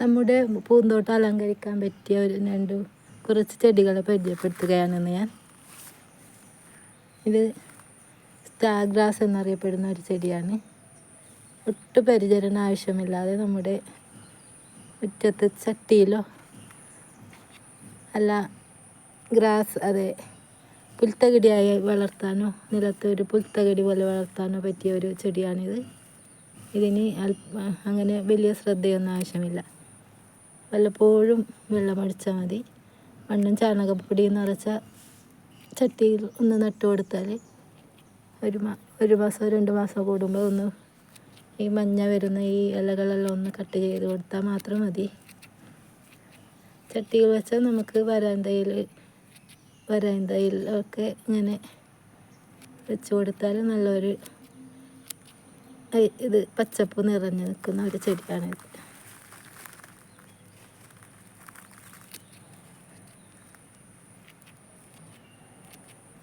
നമ്മുടെ പൂന്തോട്ടം അലങ്കരിക്കാൻ പറ്റിയ ഒരു രണ്ട് കുറച്ച് ചെടികളെ പരിചയപ്പെടുത്തുകയാണെന്ന് ഞാൻ. ഇത് സ്റ്റാഗ്രാസ് എന്നറിയപ്പെടുന്ന ഒരു ചെടിയാണ്. ഒട്ടും പരിചരണ ആവശ്യമില്ലാതെ നമ്മുടെ മുറ്റത്ത് ചട്ടിയിലോ അല്ല ഗ്രാസ് അതെ പുൽത്തകിടിയായി വളർത്താനോ നിലത്ത് ഒരു പുൽത്തകിടി പോലെ വളർത്താനോ പറ്റിയ ഒരു ചെടിയാണിത്. ഇതിന് അങ്ങനെ വലിയ ശ്രദ്ധയൊന്നും ആവശ്യമില്ല. വല്ലപ്പോഴും വെള്ളമടിച്ചാൽ മതി. മണ്ണും ചാണകപ്പൊടിയും നിറച്ച ചട്ടിയിൽ ഒന്ന് നട്ടു കൊടുത്താൽ ഒരു മാ ഒരു മാസം രണ്ട് മാസം കൂടുമ്പോൾ ഒന്ന് ഈ മഞ്ഞ വരുന്ന ഈ ഇലകളെല്ലാം ഒന്ന് കട്ട് ചെയ്ത് കൊടുത്താൽ മാത്രം മതി. ചട്ടിയിൽ വെച്ചാൽ നമുക്ക് വരാന്തയിൽ വരാന്തയിൽ ഒക്കെ ഇങ്ങനെ വെച്ച് കൊടുത്താൽ നല്ലൊരു ഇത് പച്ചപ്പ് നിറഞ്ഞു നിൽക്കുന്ന ഒരു ചെടിയാണിത്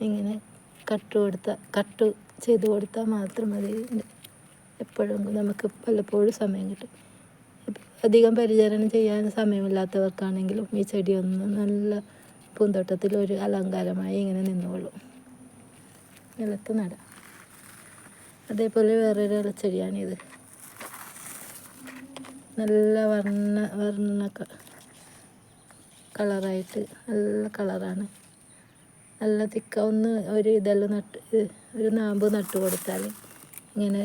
ഇങ്ങനെ കട്ട് കൊടുത്ത കട്ട് ചെയ്ത് കൊടുത്താൽ മാത്രം മതി. എപ്പോഴും നമുക്ക് പലപ്പോഴും സമയം കിട്ടും. അധികം പരിചരണം ചെയ്യാൻ സമയമില്ലാത്തവർക്കാണെങ്കിലും ഈ ചെടിയൊന്ന് നല്ല പൂന്തോട്ടത്തിൽ ഒരു അലങ്കാരമായി ഇങ്ങനെ നിന്നോളും നിലത്ത് നടാം. അതേപോലെ വേറൊരു ഇലച്ചെടിയാണിത്. നല്ല വർണ വർണ കളറായിട്ട് നല്ല കളറാണ്. നല്ല തിക്ക. ഒന്ന് ഒരു ഇതെല്ലാം നട്ട് ഒരു നാമ്പ് നട്ട് കൊടുത്താൽ ഇങ്ങനെ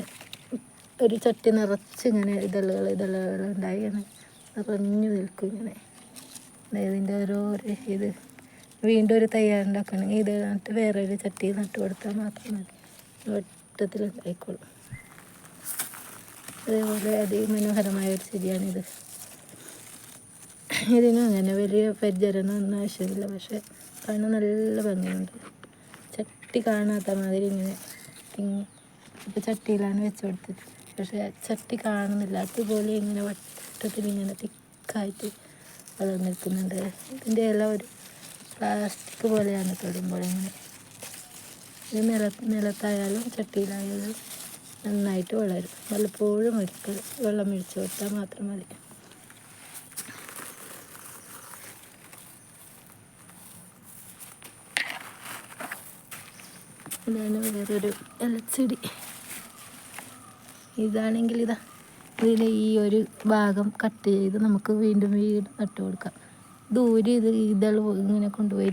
ഒരു ചട്ടി നിറച്ച് ഇങ്ങനെ ഇതളുകൾ ഇതളുകൾ ഉണ്ടായി ഇങ്ങനെ നിറഞ്ഞു നിൽക്കും ഇങ്ങനെ. ഇതിന്റെ ഓരോ ഇത്. വീണ്ടും ഒരു തയ്യാറുണ്ടാക്കണമെങ്കിൽ ഇത് നട്ട് വേറൊരു ചട്ടി നട്ട് കൊടുത്താൽ മാത്രം മതി. വട്ടത്തിൽ ഉണ്ടായിക്കോളും അതേപോലെ അതിമനോഹരമായ ഒരു ചെടിയാണിത്. ഇതിനും അങ്ങനെ വലിയ പരിചരണം ഒന്നും ആവശ്യമില്ല. പക്ഷെ കാണാൻ നല്ല ഭംഗിയുണ്ട്. ചട്ടി കാണാത്ത മാതിരി ഇങ്ങനെ ഇപ്പോൾ ചട്ടിയിലാണ് വെച്ച് കൊടുത്തത്. പക്ഷെ ചട്ടി കാണുന്നില്ല. അതുപോലെ ഇങ്ങനെ വട്ടത്തിൽ ഇങ്ങനെ തിക്കായിട്ട് വളർന്നിരിക്കുന്നുണ്ട് ഇതിന്റെ ഇല ഒരു പ്ലാസ്റ്റിക് പോലെയാണ് തൊടുമ്പോൾ ഇങ്ങനെ. ഇത് നില നിലത്തായാലും ചട്ടിയിലായാലും നന്നായിട്ട് വളരും. വല്ലപ്പോഴും ഒരിക്കൽ വെള്ളം ഒഴിച്ചു കൊടുത്താൽ മാത്രം മതി. ഇതാണ് വേറൊരു ഇലച്ചെടി ഇതാണെങ്കിൽ ഇതാ. ഇതിലെ ഈ ഒരു ഭാഗം കട്ട് ചെയ്ത് നമുക്ക് വീണ്ടും വീണ്ടും നട്ടു കൊടുക്കാം. ദൂരെ ഇത് ഇതൾ ഇങ്ങനെ കൊണ്ടുപോയി